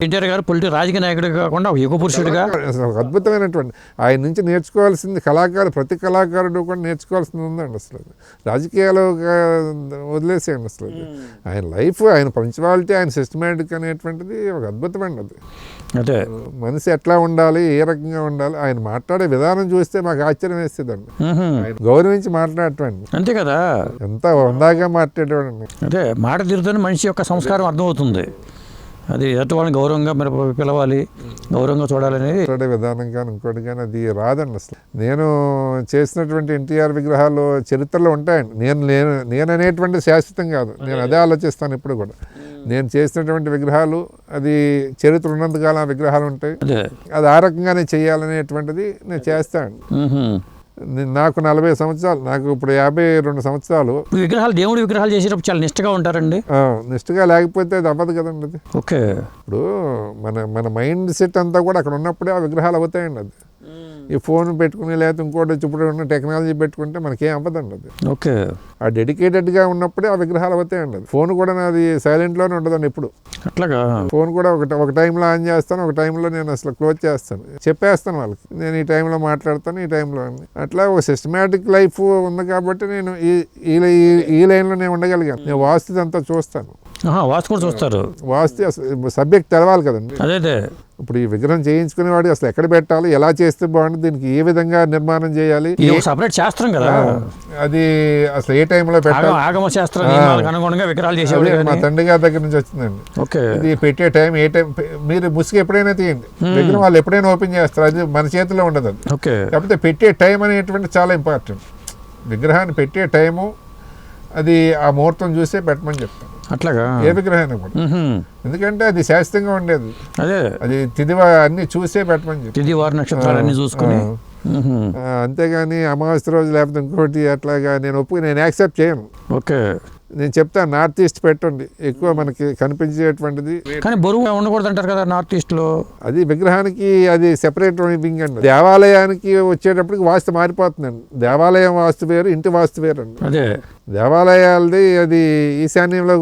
ఎన్టీఆర్ గారు పొలిటి రాజకీయ నాయకుడు కాకుండా ఒక యుగ పురుషుడిగా అద్భుతమైనటువంటి ఆయన నుంచి నేర్చుకోవాల్సింది కళాకారు ప్రతి కళాకారుడు కూడా నేర్చుకోవాల్సింది ఉందండి అసలు రాజకీయాలు వదిలేసేయండి అసలు అది. ఆయన లైఫ్ ఆయన పంచువాలిటీ ఆయన సిస్టమేటిక్ అనేటువంటిది ఒక అద్భుతమైనది అది. అదే మనిషి ఎట్లా ఉండాలి ఏ రకంగా ఉండాలి ఆయన మాట్లాడే విధానం చూస్తే మాకు ఆశ్చర్యం వేస్తుందండి గౌరవించి మాట్లాడటండి అంతే కదా? ఎంత హుందాగా మాట్లాడేవాడండి. అదే మాట తీరుతోనే మనిషి యొక్క సంస్కారం అర్థమవుతుంది. అది వాళ్ళని గౌరవంగా మరి పిలవాలి గౌరవంగా చూడాలనేది మాట్లాడే విధానం కానీ ఇంకోటి కానీ అది రాదండి అసలు. నేను చేసినటువంటి ఎన్టీఆర్ విగ్రహాలు చరిత్రలో ఉంటాయండి. నేను నేను నేను అనేటువంటి శాశ్వతం కాదు. నేను అదే. ఆలోచిస్తాను ఇప్పుడు కూడా. నేను చేసినటువంటి విగ్రహాలు అది చరిత్ర ఉన్నంతకాలం ఆ విగ్రహాలు ఉంటాయి. అదే. ఆ రకంగానే చేయాలనేటువంటిది నేను చేస్తాను. నాకు నలభై సంవత్సరాలు నాకు ఇప్పుడు యాభై రెండు సంవత్సరాలు. విగ్రహాలు దేవుడి విగ్రహాలు చేసేటప్పుడు చాలా నిష్టగా ఉంటారండి? ఆ, నిష్ఠగా లేకపోతే అది అవ్వదు కదండి అది. ఓకే. ఇప్పుడు మన మన మైండ్ సెట్ అంతా కూడా అక్కడ ఉన్నప్పుడే ఆ విగ్రహాలు అవుతాయండి అది. ఈ ఫోన్ పెట్టుకుని లేకపోతే ఇంకోటి వచ్చి ఇప్పుడు ఉన్న టెక్నాలజీ పెట్టుకుంటే మనకేం అవ్వదండి అది. ఓకే. ఆ డెడికేటెడ్గా ఉన్నప్పుడే ఆ విగ్రహాలు అవుతాయండి అది. ఫోన్ కూడా నాది సైలెంట్లోనే ఉండదండి ఎప్పుడు. అట్లాగా? ఫోన్ కూడా ఒక ఒక టైంలో ఆన్ చేస్తాను ఒక టైంలో నేను అసలు క్లోజ్ చేస్తాను. చెప్పేస్తాను వాళ్ళకి. నేను ఈ టైంలో మాట్లాడతాను ఈ టైంలో అని. అట్లా ఒక సిస్టమేటిక్ లైఫ్ ఉంది కాబట్టి నేను ఈ ఈ లైన్లో నేను ఉండగలిగాను. నేను వాస్తు అంతా చూస్తాను. వాస్తు కూడా చూస్తారు. వాస్తు సబ్జెక్ట్ తెలవాలి కదండి. అదే ఇప్పుడు ఈ విగ్రహం చేయించుకునేవాడు అసలు ఎక్కడ పెట్టాలి ఎలా చేస్తే బాగుంటుంది దీనికి ఏ విధంగా నిర్మాణం చేయాలి? సపరేట్ శాస్త్రం కదా. అది అసలు ఏ టైంలో పెట్టాలి? ఆగమ శాస్త్ర అనుగుణంగా విగ్రహాలు చేసేవాళ్ళు మా తండ్రి గారి దగ్గర నుంచి వచ్చిందండి. ఓకే. ఇది పెట్టే టైం ఏ టైం మీరు ముసుగు ఎప్పుడైనా తీయండి. విగ్రహం వాళ్ళు ఎప్పుడైనా ఓపెన్ చేస్తారు అది మన చేతిలో ఉండదు అది. ఓకే. కాకపోతే పెట్టే టైం అనేటువంటి చాలా ఇంపార్టెంట్. విగ్రహాన్ని పెట్టే టైము అది ఆ ముహూర్తం చూసే పెట్టమని చెప్తాను. అట్లాగా? ఏ విగ్రహాన్ని కూడా. ఎందుకంటే అది శాస్త్రంగా ఉండేది. అదే. అది తిదివ అన్ని చూసే పెట్టమని చెప్పి. తిది వారి నక్షత్రాలు అన్ని చూసుకుని అంతేగాని అమావాస్య రోజు లేకపోతే ఇంకోటి అట్లాగా నేను ఒప్పు నేను యాక్సెప్ట్ చేయను. ఓకే. నేను చెప్తాను నార్త్ ఈస్ట్ పెట్టండి. ఎక్కువ మనకి కనిపించేటువంటిది. కానీ బరువు ఉండకూడదు అంటారు కదా నార్త్ ఈస్ట్లో. అది విగ్రహానికి అది సెపరేట్ వింగ్ అండి. దేవాలయానికి వచ్చేటప్పటికి వాస్తు మారిపోతుందండి. దేవాలయం వాస్తు వేరు ఇంటి వాస్తు వేరు అండి అదే. దేవాలయాలది అది ఈశాన్యంలో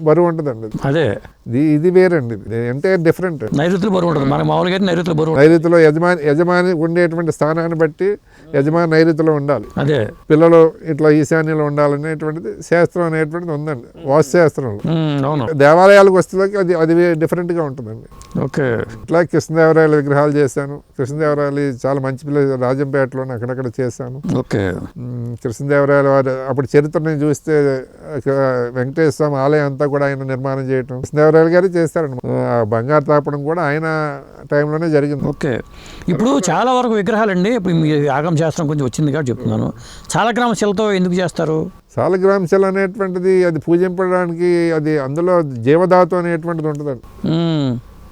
బరువు ఉంటుందండి. అది. ఇది ఇది వేరండి. ఇది అంటే డిఫరెంట్ నైరుతులు బరువు ఉంటుంది. మన మామూలుగా అయితే నైరుతులు బరువు. నైరుతిలో యజమాని యజమాని ఉండేటువంటి స్థానాన్ని బట్టి యజమాని నైరుతిలో ఉండాలి. అదే. పిల్లలు ఇట్లా ఈశాన్యంలో ఉండాలనేటువంటిది శాస్త్రం అనేటువంటిది ఉందండి. వాస్తు శాస్త్రంలో అవును. దేవాలయాలకు వస్తువులకి అది అది డిఫరెంట్గా ఉంటుందండి. ఓకే. ఇట్లా కృష్ణదేవరాయల విగ్రహాలు చేశాను. కృష్ణదేవరాయలు చాలా మంచి పిల్ల రాజంపేటలో అక్కడక్కడ చేశాను. ఓకే. కృష్ణదేవరాయల వారి అప్పుడు చరిత్రని చూస్తే వెంకటేశ్వర స్వామి ఆలయం అంతా కూడా ఆయన నిర్మాణం చేయటం. కృష్ణదేవరాయలు గారు చేస్తారండి ఆ బంగారు తాపడం కూడా ఆయన టైంలోనే జరిగింది. ఓకే. ఇప్పుడు చాలా వరకు విగ్రహాలు అండి ఇప్పుడు మీ ఆగమ శాస్త్రం కొంచెం వచ్చింది కాబట్టి చెప్తున్నాను. చాలా గ్రామ శిలతో ఎందుకు చేస్తారు? సాలగ్రాంశలు అనేటువంటిది అది పూజింపడానికి అది అందులో జీవధాతు అనేటువంటిది ఉంటుందండి.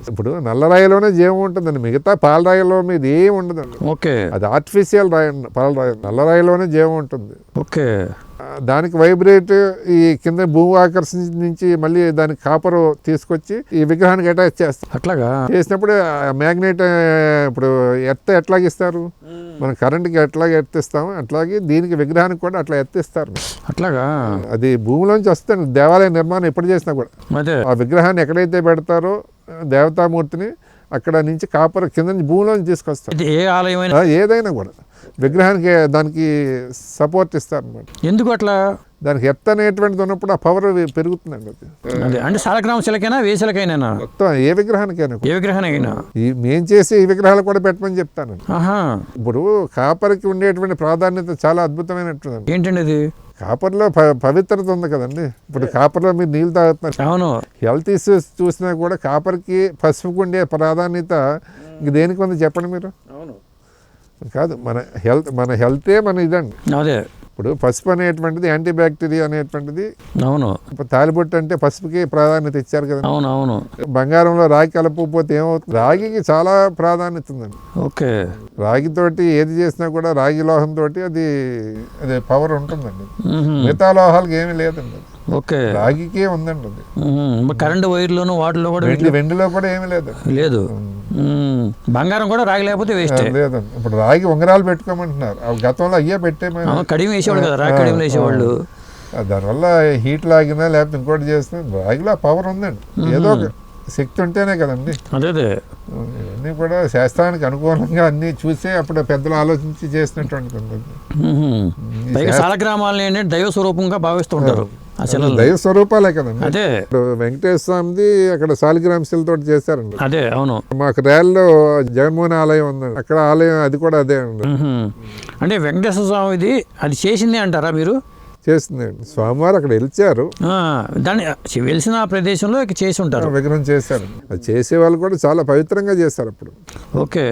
ఇప్పుడు నల్లరాయిలోనే జీవం ఉంటుందండి. మిగతా పాలరాయిలో మీద ఏం ఉండదండి. ఓకే. అది ఆర్టిఫిషియల్ రాయి పాలరాయి నల్లరాయిలోనే జీవం ఉంటుంది. ఓకే. దానికి వైబ్రేట్ ఈ కింద భూమి ఆకర్షణ నుంచి మళ్ళీ దానికి కాపర్ తీసుకొచ్చి ఈ విగ్రహానికి అటాచ్ చేస్తారు. అట్లాగా? చేసినప్పుడు మ్యాగ్నెట్ ఇప్పుడు ఎత్త ఎట్లాగిస్తారు మనం కరెంట్కి ఎట్లాగ ఎత్తిస్తామో అట్లాగే దీనికి విగ్రహానికి కూడా అట్లా ఎత్తిస్తారు అట్లాగా? అది భూమిలోంచి వస్తుంది. దేవాలయ నిర్మాణం ఎప్పుడు చేసినా కూడా. ఆ విగ్రహాన్ని ఎక్కడైతే పెడతారో దేవతామూర్తిని అక్కడ నుంచి కాపర్ కింద నుంచి భూమిలోంచి తీసుకొస్తారు. ఏ ఆలయమైనా ఏదైనా కూడా. విగ్రహానికి దానికి సపోర్ట్ ఇస్తారు అనమాట ఎందుకు అట్లా? దానికి ఎత్త అనేటువంటిది ఉన్నప్పుడు ఆ పవర్ పెరుగుతుందండి అది. అదే అంటే సాలగ్రామ శిలకైనా వేసలకైనా మొత్తం ఏ విగ్రహానికైనా. ఏ విగ్రహానికైనా? ఈ మేం చేసే ఈ విగ్రహాలు కూడా పెట్టమని చెప్తాను ఆహా. ఇప్పుడు కాపర్కి ఉండేటువంటి ప్రాధాన్యత చాలా అద్భుతమైనటువంటిది ఏంటండి ఇది? కాపర్లో ప- పవిత్రత ఉంది కదండి. ఇప్పుడు కాపర్లో మీరు నీళ్ళు తాగుతున్నారు. అవును. హెల్త్ ఇష్యూస్ చూసినా కూడా కాపర్కి పసుపుకు ఉండే ప్రాధాన్యత ఇంక దేనికి ఉంది చెప్పండి మీరు? అవును. కాదు మన హెల్త్ మన హెల్తే మన ఇదండి. అదే. ఇప్పుడు పసుపు అనేటువంటిది యాంటీ బ్యాక్టీరియా అనేటువంటిది అవును. ఇప్పుడు తాలిబొట్టు అంటే పసుపుకి ప్రాధాన్యత ఇచ్చారు కదా అవును అవును. బంగారంలో రాగి కలపకపోతే ఏమవుతుంది? రాగికి చాలా ప్రాధాన్యత ఉందండి. ఓకే. రాగితోటి ఏది చేసినా కూడా రాగి లోహంతో అది అది పవర్ ఉంటుందండి. మిగతా లోహాలకి ఏమీ లేదండి. ఓకే. రాగికే ఉందండి అది. కరెంటు వైర్లోను వాటిలో కూడా వెండి వెండిలో కూడా ఏమీ లేదు. మ్మ్. బంగారం కూడా రాగి లేకపోతే వేస్టే. లేదండి ఇప్పుడు రాగి ఉంగరాలు పెట్టుకోమంటున్నారు. ఆ గతంలో అయ్యే పెట్టేమని కడియం వేసేవాళ్ళు కదా రాగి కడియం వేసేవాళ్ళు. దానివల్ల హీట్ లాగినా లేకపోతే ఇంకోటి చేసినా రాగిలో పవర్ ఉందండి. ఏదో ఒక శక్తి ఉంటేనే కదండి. అదే ఇవన్నీ కూడా శాస్త్రానికి అనుకూలంగా అన్నీ చూసే అప్పుడు పెద్దలు ఆలోచించి చేసినటువంటి పనులు. మ్మ్. ఈ పైగా శాస్త్ర- సాల గ్రామాలని ఏంటంటే దైవ స్వరూపంగా భావిస్తుంటారు శిలలు దైవ స్వరూపాలే కదండి అదే. వెంకటేశ్వర స్వామిది అక్కడ సాలిగ్రామ శిలతో చేశారండి అదే అవును. మాకు ర్యాలీలో జగన్మోహన్ ఆలయం ఉందండి అక్కడ ఆలయం అది కూడా అదే అండి. అంటే వెంకటేశ్వర స్వామిది అది చేసిందే అంటారా మీరు? చేస్తుందండి స్వామివారు అక్కడ వెలిచారు. దాన్ని వెలిసిన ప్రదేశంలో చేసి ఉంటారు. విగ్రహం చేశారు. అది చేసే వాళ్ళు కూడా చాలా పవిత్రంగా చేశారు అప్పుడు. ఓకే.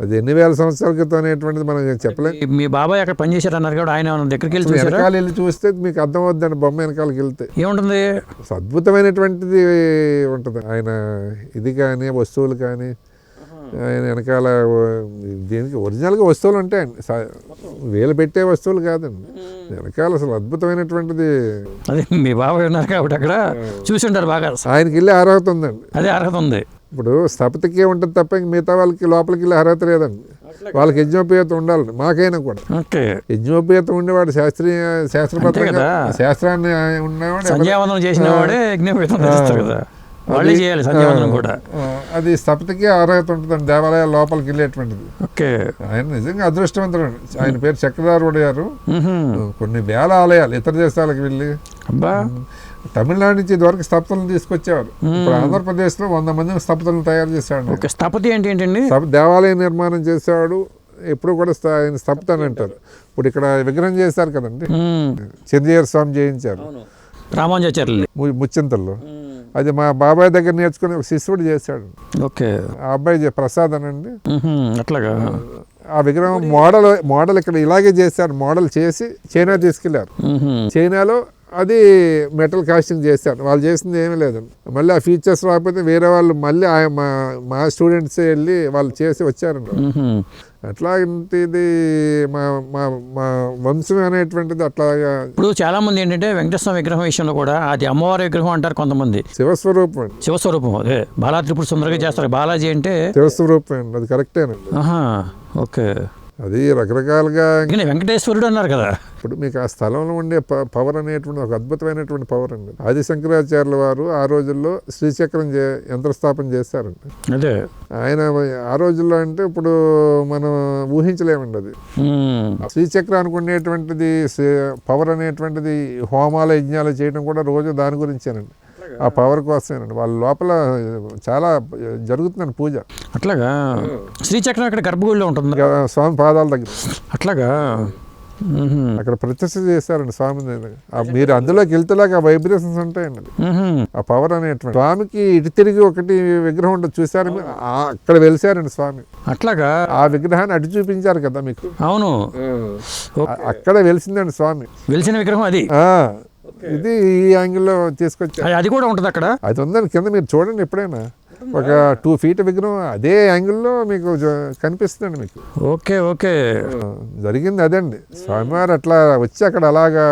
అది ఎన్ని వేల సంవత్సరాల క్రితం అనేటువంటిది మనం చెప్పలేం. ఈ- మీ బాబాయ్ అక్కడ పనిచేశారు అన్నారు కూడా ఆయన దగ్గరికి వెళ్ళి వెనకాల వెళ్ళి చూస్తే మీకు అర్థం అవుద్దండి బొమ్మ వెనకాలకి వెళ్తే. ఏముంటుంది? అద్భుతమైనటువంటిది ఉంటుంది. ఆయన ఇది కానీ వస్తువులు కానీ ఆయన వెనకాల దీనికి ఒరిజినల్గా వస్తువులు ఉంటాయండి. వేలు పెట్టే వస్తువులు కాదండి. వెనకాల అసలు అద్భుతమైనటువంటిది. అదే మీ బాబాయ్ ఉన్నారు కాబట్టి అక్కడ చూసి ఉంటారు బాగా. ఆయనకి వెళ్ళి అర్హత ఉందండి. అదే అర్హత ఉంది. ఇప్పుడు స్థపతికే ఉంటుంది తప్ప ఇంక మిగతా వాళ్ళకి లోపలికి వెళ్ళి అర్హత లేదండి. వాళ్ళకి యజ్ఞోపేత ఉండాలి మాకైనా కూడా. ఓకే. యజ్ఞోపేత ఉండేవాడు శాస్త్రీయ శాస్త్రబద్ధంగా కదా. శాస్త్రాన్ని చేసిన వాడే కదా. వాళ్ళే చేయాలి సంధ్యావందనం కూడా. అది స్థపతికి అర్హత ఉంటుందండి దేవాలయాల లోపలికి వెళ్ళేటువంటిది. ఓకే. ఆయన నిజంగా అదృష్టవంతుడు. ఆయన పేరు చక్రధారుడు గారు. కొన్ని వేల ఆలయాలు ఇతర దేశాలకు వెళ్ళి. అబ్బా. తమిళనాడు నుంచి ఇదివరకు స్థపతులను తీసుకొచ్చేవారు. ఇప్పుడు ఆంధ్రప్రదేశ్లో వంద మందిని స్థపతులను తయారు చేశాడు స్థపతి అంటే ఏంటండి? దేవాలయ నిర్మాణం చేసేవాడు ఎప్పుడు కూడా ఆయన స్థపతి అని అంటారు. ఇప్పుడు ఇక్కడ విగ్రహం చేశారు కదండి. చంద్రయ్య స్వామి చేయించారు రామానుజాచార్యులు ముచ్చింతల్లో. అది మా బాబాయ్ దగ్గర నేర్చుకుని ఒక శిష్యుడు చేశాడు. ఓకే. ఆ అబ్బాయి ప్రసాద్ అనండి. అట్లాగా? ఆ విగ్రహం మోడల్ మోడల్ ఇక్కడ ఇలాగే చేశారు. మోడల్ చేసి చైనా తీసుకెళ్ళారు. చైనాలో అది మెటల్ కాస్టింగ్ చేశారు. వాళ్ళు చేసింది ఏమీ లేదండి మళ్ళీ ఆ ఫీచర్స్ రాకపోతే వేరే వాళ్ళు మళ్ళీ ఆ- మా మా స్టూడెంట్స్ వెళ్ళి వాళ్ళు చేసి వచ్చారండి. అట్లాంటిది మా మా మా వంశం అనేటువంటిది అట్లాగా ఇప్పుడు చాలా మంది ఏంటంటే వెంకటేశ్వర విగ్రహం విషయంలో కూడా అది అమ్మవారి విగ్రహం అంటారు కొంతమంది. శివస్వరూపం శివస్వరూపం. అదే బాలా త్రిపుర సుందరగా చేస్తారు. బాలాజీ అంటే శివస్వరూపం అది కరెక్టేనండి ఆహా ఓకే. అది రకరకాలుగా వెంకటేశ్వరుడు అన్నారు కదా. ఇప్పుడు మీకు ఆ స్థలంలో ఉండే పవర్ అనేటువంటి ఒక అద్భుతమైనటువంటి పవర్ అండి. ఆది శంకరాచార్యుల వారు ఆ రోజుల్లో శ్రీచక్రం చే యంత్రస్థాపన చేశారండి అదే. ఆయన ఆ రోజుల్లో అంటే ఇప్పుడు మనం ఊహించలేమండి అది. శ్రీచక్రం అనుకునేటువంటిది పవర్ అనేటువంటిది హోమాల యజ్ఞాలు చేయడం కూడా రోజు దాని గురించేనండి. ఆ పవర్ కోసమేనండి వాళ్ళ లోపల చాలా జరుగుతుందండి పూజ. అట్లాగా శ్రీచక్రం ఇక్కడ గర్భగుడిలో ఉంటుంది? స్వామి పాదాల దగ్గర. అట్లాగా. అక్కడ ప్రతిష్ఠ చేశారండి స్వామిని ఆ మీరు అందులోకి వెళ్తేలాగా వైబ్రేషన్స్ ఉంటాయండి. ఆ పవర్ అనేటువంటి స్వామికి ఇటు తిరిగి ఒకటి విగ్రహం ఉంటుంది చూసారు అక్కడ వెలిసారండి స్వామి. అట్లాగా? ఆ విగ్రహాన్ని అటు చూపించారు కదా మీకు. అవును. అక్కడ వెలిసిందండి స్వామి. వెలిసిన విగ్రహం అది. ఇది ఈ యాంగిల్లో తీసుకొచ్చారు అది- అది కూడా ఉంటుంది అక్కడ. అది ఉందండి కింద మీరు చూడండి ఎప్పుడైనా. ఒక టూ ఫీట్ విగ్రహం అదే యాంగిల్లో మీకు జ- కనిపిస్తుందండి మీకు. Okay okay. జరిగింది అదండి. స్వామివారు అట్లా వచ్చి అక్కడ అలాగా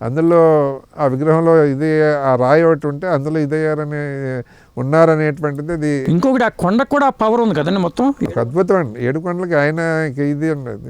అందులో ఆ విగ్రహంలో ఇది ఆ రాయి ఒకటి ఉంటే అందులో ఇదయ్యారని ఉన్నారనేటువంటిది అది ఇంకొకటి ఆ కొండకు కూడా పవర్ ఉంది కదండి మొత్తం? అద్భుతం అండి. ఏడు కొండలకి ఆయన ఇది అండి అది.